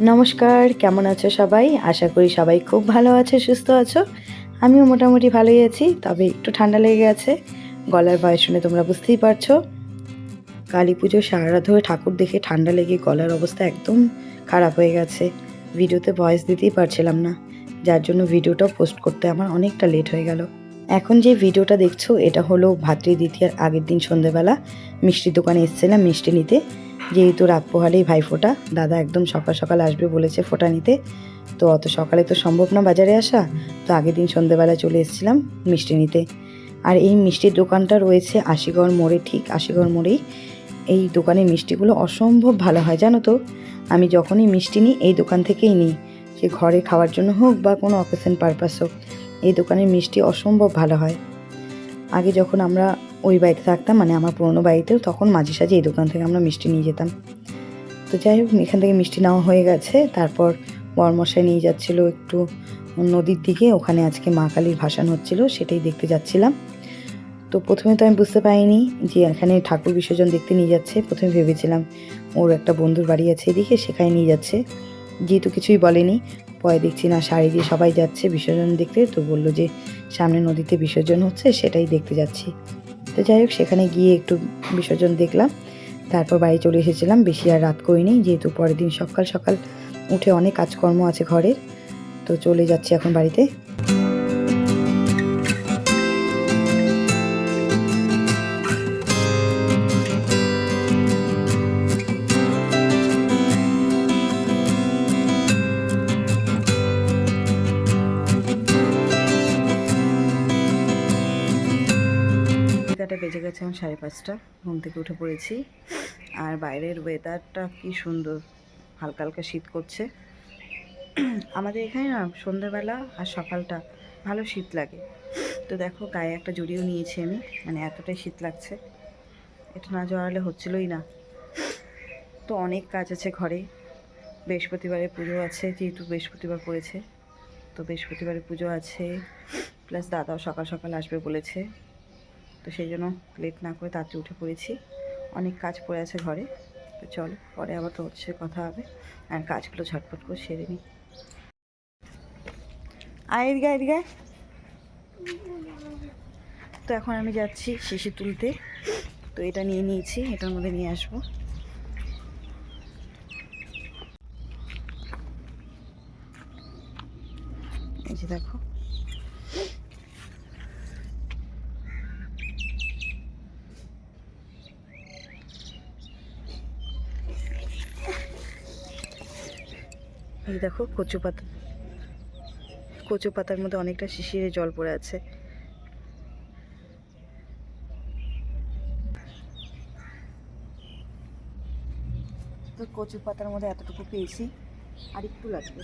নমস্কার, কেমন আছো সবাই? আশা করি সবাই খুব ভালো আছো, সুস্থ আছো। আমিও মোটামুটি ভালোই আছি, তবে একটু ঠান্ডা লেগে গেছে। গলার ভয় শুনে তোমরা বুঝতেই পারছ। কালী পুজো সারা ধরে ঠাকুর দেখে ঠান্ডা লেগে গলার অবস্থা একদম খারাপ হয়ে গেছে। ভিডিওতে ভয়েস দিতেই পারছিলাম না। যার জন্য ভিডিওটা পোস্ট করতে আমার অনেকটা লেট হয়ে গেল। এখন যে ভিডিওটা দেখছ, এটা হলো ভাতৃ দ্বিতীয়ার আগের দিন সন্ধেবেলা। মিষ্টির দোকানে এসেছিলাম মিষ্টি নিতে। যেহেতু রাত পোহালেই ভাইফোঁটা, দাদা একদম সকাল সকাল আসবে বলেছে ফোঁটা নিতে। তো অত সকালে তো সম্ভব না বাজারে আসা। তো আগের দিন সন্ধেবেলা চলে এসেছিলাম মিষ্টি নিতে। আর এই মিষ্টির দোকানটা রয়েছে আশিগড় মোড়ে, ঠিক আশিগড় মোড়েই। এই দোকানের মিষ্টিগুলো অসম্ভব ভালো হয়, জানো তো? আমি যখনই মিষ্টি নিই, এই দোকান থেকেই নিই। সে ঘরে খাওয়ার জন্য হোক বা কোনো অকেশন পারপাস হোক, এই দোকানের মিষ্টি অসম্ভব ভালো হয়। আগে যখন আমরা ওই বাড়িতে থাকতাম মানে আমার পুরনো বাড়িতেও, তখন মাঝে সাঝে এই দোকান থেকে আমরা মিষ্টি নিয়ে যেতাম। তো যাই হোক, এখান থেকে মিষ্টি নেওয়া হয়ে গেছে। তারপর বরমশাই নিয়ে যাচ্ছিল একটু নদীর দিকে। ওখানে আজকে মা কালীর ভাসান হচ্ছিল, সেটাই দেখতে যাচ্ছিলাম। তো প্রথমে তো আমি বুঝতে পারিনি যে এখানে ঠাকুর বিসর্জন দেখতে নিয়ে যাচ্ছে। প্রথমে ভেবেছিলাম ওর একটা বন্ধুর বাড়ি আছে এদিকে, সেখানে নিয়ে যাচ্ছে। যেহেতু কিছুই বলেনি পরে দেখছি না, শাড়ি দিয়ে সবাই যাচ্ছে বিসর্জন দেখতে, তো বলল যে সামনে নদীতে বিসর্জন হচ্ছে, সেটাই দেখতে যাচ্ছি। তো যাই হোক, সেখানে গিয়ে একটু বিসর্জন দেখলাম। তারপর বাড়ি চলে এসেছিলাম, বেশি আর রাত করিনি, যেহেতু পরের দিন সকাল সকাল উঠে অনেক কাজকর্ম আছে ঘরের। তো চলে যাচ্ছি এখন বাড়িতে। বেজে গেছে এখন সাড়ে পাঁচটা, ঘুম থেকে উঠে পড়েছি। আর বাইরের ওয়েদারটা কি সুন্দর, হালকা হালকা শীত করছে। আমাদের এখানে না, সন্ধ্যাবেলা আর সকালটা ভালো শীত লাগে। তো দেখো, গায়ে একটা জড়িও নিয়েছি আমি মানে এতটাই শীত লাগছে। এটা না জড়ালে হচ্ছিলই না। তো অনেক কাজ আছে ঘরে। বৃহস্পতিবারে পুজো আছে, যেহেতু বৃহস্পতিবার পড়েছে। তো বৃহস্পতিবারে পুজো আছে প্লাস দাদাও সকাল সকাল আসবে বলেছে। তো সেই জন্য লেট না করে তাড়াতাড়ি উঠে পড়েছি। অনেক কাজ পড়ে আছে ঘরে। তো চলো, পরে আবার তোর সাথে কথা হবে। আর কাজগুলো ঝটপট করে সেরে নিই আয় এদিকে এদিকে তো এখন আমি যাচ্ছি শিশি তুলতে। তো এটা নিয়ে নিয়েছি, এটার মধ্যে নিয়ে আসব। এই যে দেখো। এই দেখো কচু পাতা। কচু পাতার মধ্যে অনেকটা শিশিরে জল পড়ে আছে। তো কচু পাতার মধ্যে এতটুকু পেয়েছি, আর একটু লাগবে।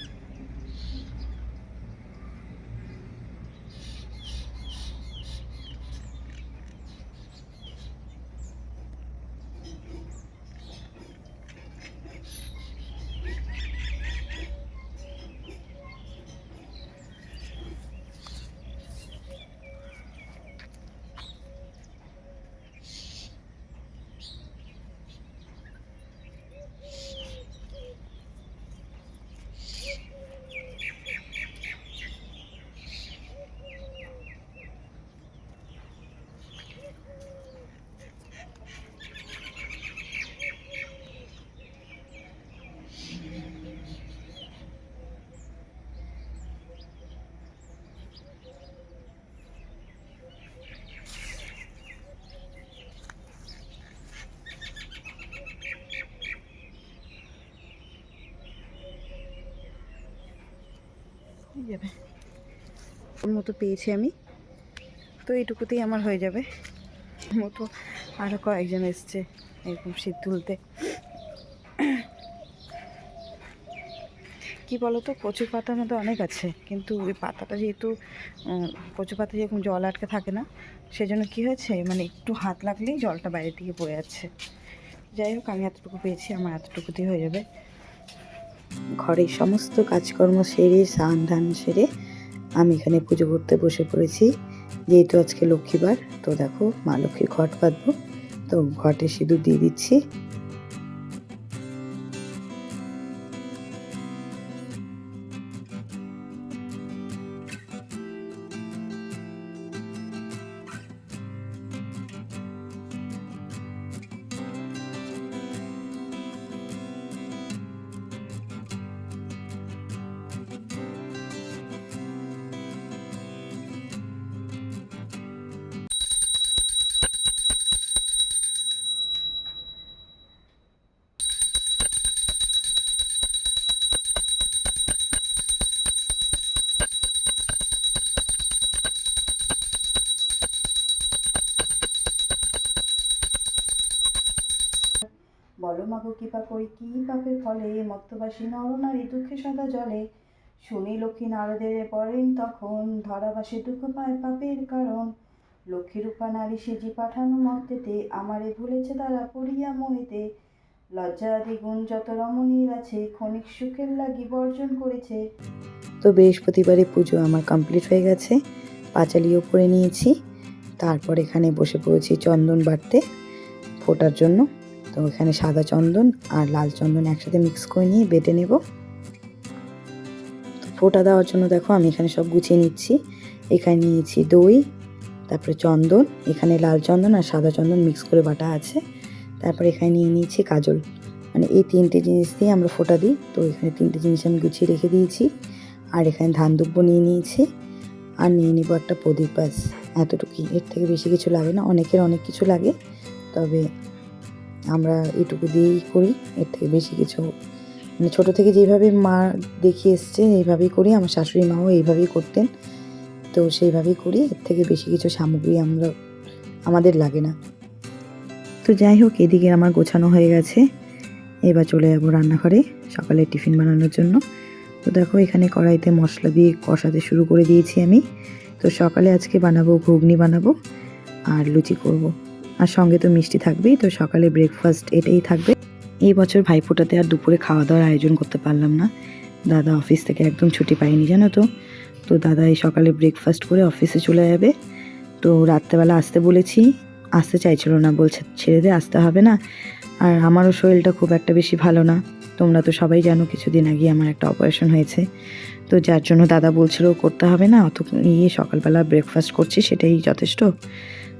যাবে। ওর মতো পেয়েছি আমি। তো এইটুকুতেই আমার হয়ে যাবে। মতো আরও কয়েকজন এসছে এরকম শীত তুলতে। কি বলতো, কচু পাতার মধ্যে অনেক আছে, কিন্তু ওই পাতাটা যেহেতু কচু পাতা যেরকম জল আটকে থাকে না, সেজন্য কি হয়েছে মানে একটু হাত লাগলেই জলটা বাইরের দিকে পড়ে যাচ্ছে। যাই হোক, আমি এতটুকু পেয়েছি, আমার এতটুকুতেই হয়ে যাবে। ঘরের সমস্ত কাজকর্ম সেরে, স্নান ধান সেরে আমি এখানে পুজো করতে বসে পড়েছি। যেহেতু আজকে লক্ষ্মীবার, তো দেখো মা লক্ষ্মী ঘট বাঁধবো, তো ঘটে সিঁদুর দিয়ে দিচ্ছি। মাগো কৃপা করি কি পাপের ফলে মত্তবাসী নরনারী দুঃখে সদা জলে শুনি লক্ষ্মী নারদের পড়েন তখন ধরাবাসে দুঃখ পায় পাপের কারণ। লক্ষ্মী রূপা নারী সেজি পাঠানো মর্তেতে আমারে ভুলেছে তারা পড়িয়া মোহেতে। লজ্জা দ্বিগুণ যত রমণীর আছে, ক্ষণিক সুখের লাগি বর্জন করেছে। তো বৃহস্পতিবারে পুজো আমার কমপ্লিট হয়ে গেছে, পাঁচালিও পরে নিয়েছি। তারপর এখানে বসে পড়েছি চন্দন বাড়তে, ফোটার জন্য। তো এখানে সাদা চন্দন আর লাল চন্দন একসাথে মিক্স করে নিয়ে বেটে নেব। তো ফোটা দেওয়ার জন্য দেখো আমি এখানে সব গুছিয়ে নিচ্ছি। এখানে নিয়েছি দই, তারপরে চন্দন, এখানে লাল চন্দন আর সাদা চন্দন মিক্স করে বাটা আছে। তারপরে এখানে নিয়ে নিয়েছি কাজল। মানে এই তিনটে জিনিস দিয়ে আমরা ফোটা দিই। তো এখানে তিনটে জিনিস আমি গুছিয়ে রেখে দিয়েছি। আর এখানে ধান দুব্য নিয়ে নিয়েছি। আর নিয়ে নিব একটা প্রদীপ ব্যাস। এতটুকুই। এর থেকে বেশি কিছু লাগে না। অনেকের অনেক কিছু লাগে। তবে আমরা এটুকু দিয়েই করি। এর থেকে বেশি কিছু মানে ছোটো থেকে যেভাবে মা দেখিয়ে এসছে এইভাবেই করি। আমার শাশুড়ি মাও এইভাবেই করতেন। তো সেইভাবেই করি। এর থেকে বেশি কিছু সামগ্রী আমরা, আমাদের লাগে না। তো যাই হোক, এদিকে আমার গোছানো হয়ে গেছে। এবার চলে যাব রান্নাঘরে সকালে টিফিন বানানোর জন্য। তো দেখো, এখানে কড়াইতে মশলা দিয়ে কষাতে শুরু করে দিয়েছি আমি। তো সকালে আজকে বানাবো, ঘুগনি বানাবো আর লুচি করব। আর সঙ্গে তো মিষ্টি থাকবেই, তো সকালে ব্রেকফাস্ট এটাই থাকবে। এই বছর ভাইফোঁটাতে আর দুপুরে খাওয়া দাওয়ার আয়োজন করতে পারলাম না। দাদা অফিস থেকে একদম ছুটি পাইনি জানো তো। তো দাদা এই সকালে ব্রেকফাস্ট করে অফিসে চলে যাবে। তো রাত্রেবেলা আসতে বলেছি, আসতে চাইছিল না, বলছে ছেড়ে দে, আসতে হবে না। আর আমারও শরীরটা খুব একটা বেশি ভালো না। তোমরা তো সবাই জানো, কিছুদিন আগে আমার একটা অপারেশন হয়েছে। তো যার জন্য দাদা বলছিল করতে হবে না, অত নিয়ে সকালবেলা ব্রেকফাস্ট করছি, সেটাই যথেষ্ট।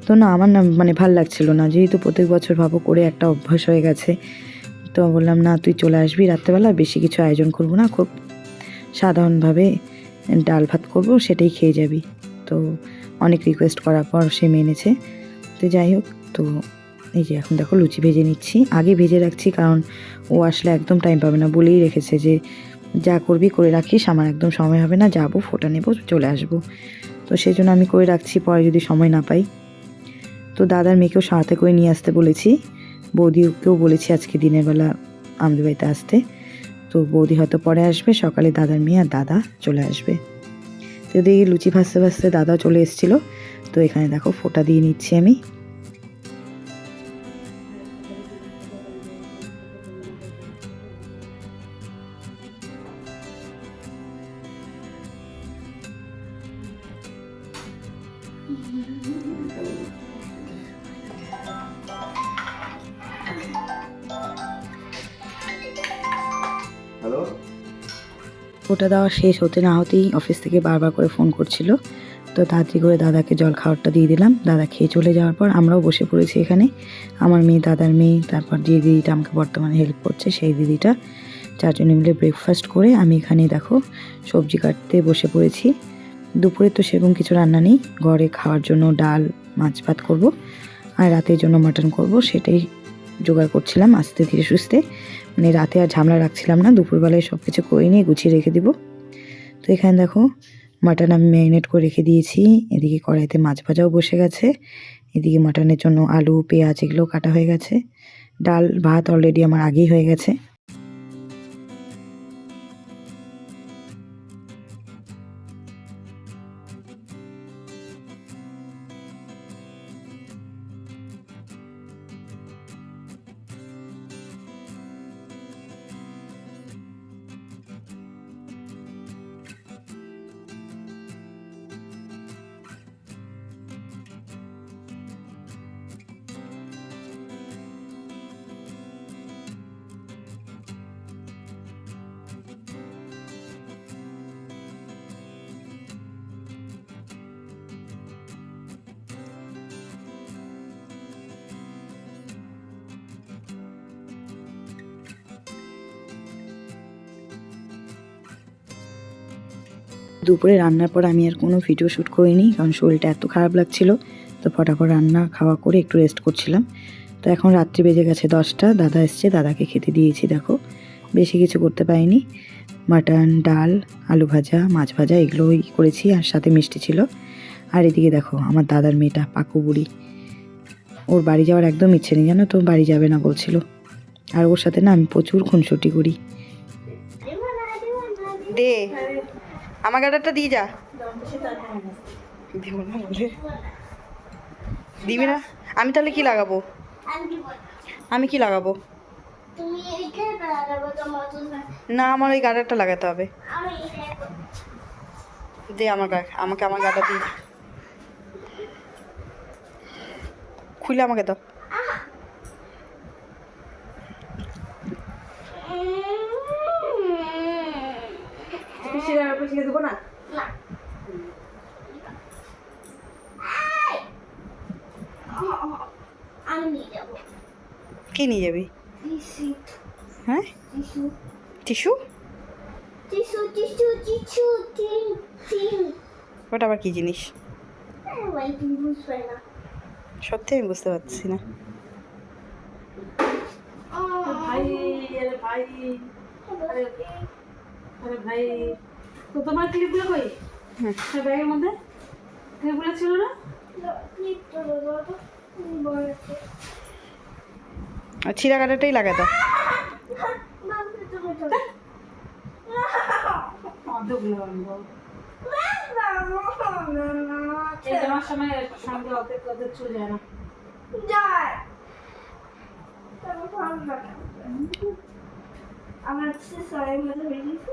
তো না, আমার না মানে ভালো লাগছিল না। যেহেতু প্রত্যেক বছর ভাবো করে একটা অভ্যাস হয়ে গেছে, তো বললাম, না, তুই চলে আসবি রাত্রেবেলা, বেশি কিছু আয়োজন করব না, খুব সাধারণভাবে ডাল ভাত করব, সেটাই খেয়ে যাবি। তো অনেক রিকোয়েস্ট করার পর সে মেনেছে। তো যাই হোক, তো এই যে এখন দেখো লুচি ভেজে নিচ্ছি। আগে ভেজে রাখছি কারণ ও আসলে একদম টাইম পাবে না, বলেই রেখেছে যে যা করবি করে রাখিস, আমার একদম সময় হবে না, যাব, ফোটা নেব, চলে আসব। তো সেই জন্য আমি করে রাখছি, পরে যদি সময় না পাই। তো দাদার মেয়েকেও সাথে করে নিয়ে আসতে বলেছি। বৌদিকেও বলেছি আজকে দিনের বেলা আমাদের বাড়িতে আসতে। তো বৌদি হয়তো পরে আসবে, সকালে দাদার মেয়ে আর দাদা চলে আসবে। তো দেখি লুচি ভাসতে ভাসতে দাদা চলে এসেছিল। তো এখানে দেখো ফোটা দিয়ে নিচ্ছি আমি। ওটা দেওয়া শেষ হতে না হতেই অফিস থেকে বারবার করে ফোন করছিল। তো তাড়াতাড়ি করে দাদাকে জল খাবারটা দিয়ে দিলাম। দাদা খেয়ে চলে যাওয়ার পর আমরাও বসে পড়েছি এখানে। আমার মেয়ে, দাদার মেয়ে, তারপর যে দিদিটা আমাকে বর্তমানে হেল্প করছে সেই দিদিটা। চারজনে মিলে ব্রেকফাস্ট করে আমি এখানে দেখো সবজি কাটতে বসে পড়েছি। দুপুরে তো সেরকম কিছু রান্না নেই। ঘরে খাওয়ার জন্য ডাল, মাছ ভাত করব। আর রাতের জন্য মাটন করব, সেটাই জোগাড় করছিলাম আস্তে ধীরে সুস্থে। মানে রাতে আর ঝামলা রাখছিলাম না, দুপুরবেলায় সব কিছু করে নিয়ে গুছিয়ে রেখে দিব। তো এখানে দেখো, মাটন আমি ম্যারিনেট করে রেখে দিয়েছি। এদিকে কড়াইতে মাছ ভাজাও বসে গেছে। এদিকে মাটনের জন্য আলু, পেঁয়াজ এগুলো কাটা হয়ে গেছে। ডাল, ভাত অলরেডি আমার আগেই হয়ে গেছে। দুপুরে রান্নার পর আমি আর কোনো ভিডিও শ্যুট করিনি, কারণ শরীরটা এত খারাপ লাগছিল। তো ফটাফট রান্না খাওয়া করে একটু রেস্ট করছিলাম। তো এখন রাত্রি বেজে গেছে দশটা, দাদা এসছে, দাদাকে খেতে দিয়েছি, দেখো। বেশি কিছু করতে পারিনি। মাটন, ডাল, আলু ভাজা, মাছ ভাজা, এগুলোই করেছি, আর সাথে মিষ্টি ছিল। আর এদিকে দেখো, আমার দাদার মেয়েটা পাকু বুড়ি। ওর বাড়ি যাওয়ার একদম ইচ্ছে নেই, জানো তো, বাড়ি যাবে না বলছিল। আর ওর সাথে না আমি প্রচুর খুনসুটি করি। দে। আমার গাড়াটা দিয়ে যা। দিব না আমি তাহলে কি লাগাবো? আমি কি লাগাবো? না আমার ওই গাড়াটা লাগাতে হবে। দে আমার গা আমাকে আমার গাটা দিয়ে খুলে আমাকে দাও। দেবো না? কি নিয়ে যাবি? হ্যাঁ? টিসু। ওটা আবার কি জিনিস? সত্যি আমি বুঝতে পারছি না। ভাই আরে ভাই। ভাই। তো তোমার ক্লিপগুলো কই? হ্যাঁ। ব্যাগের মধ্যে? ক্লিপগুলো ছিল না? আর ছিঁড়া কাটাটাই লাগা দাও। সময় সঙ্গে অর্ধেক অর্ধেক চলে যায় না। আমার সবাই মনে হয়ে গেছে।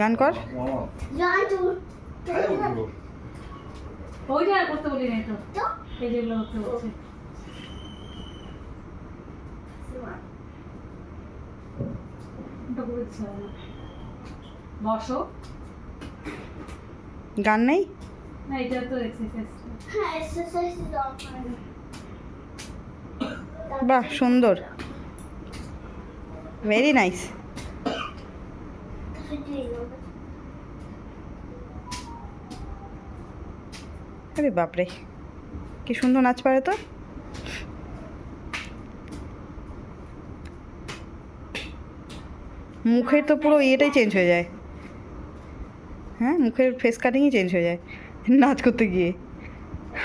গান কর। ওইটা করতে বলি না তো। এই যেগুলো বসো। গান নেই? না এটা তো এক্সারসাইজ হ্যাঁ এক্সারসাইজ বাহ সুন্দর। ভেরি নাইস আরে বাপরে, কি সুন্দর নাচ পারে তো। মুখের তো পুরো ইয়েটাই চেঞ্জ হয়ে যায়। হ্যাঁ মুখের ফেস কাটিংই চেঞ্জ হয়ে যায় নাচ করতে গিয়ে।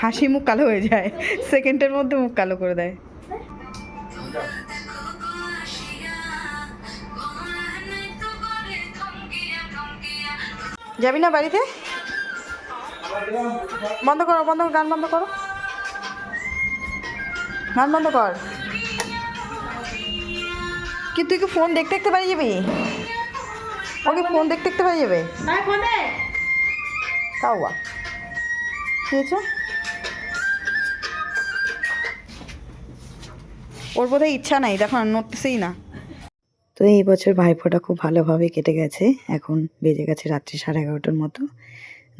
হাসি মুখ কালো হয়ে যায় সেকেন্ডের মধ্যে মুখ কালো করে দেয়। যাবি না বাড়িতে? বন্ধ করো বন্ধ গান বন্ধ করো। গান বন্ধ কর। কি তুই কি ফোন দেখতে দেখতে বাড়ি যাবি? ওকে ফোন দেখতে দেখতে বাড়ি যাবে? তাই ফোনে কাউয়া। কি হয়েছে? ওর বোধহয় ইচ্ছা নাই দেখো নড়তেছেই না। তো এই বছর ভাইফোঁটা খুব ভালোভাবে কেটে গেছে। এখন বেজে গেছে রাত্রি সাড়ে এগারোটার মতো।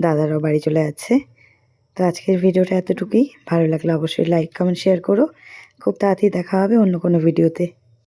দাদারাও বাড়ি চলে যাচ্ছে। তো আজকের ভিডিওটা এতটুকুই। ভালো লাগলে অবশ্যই লাইক কমেন্ট শেয়ার করো। খুব তাড়াতাড়ি দেখা হবে অন্য কোনো ভিডিওতে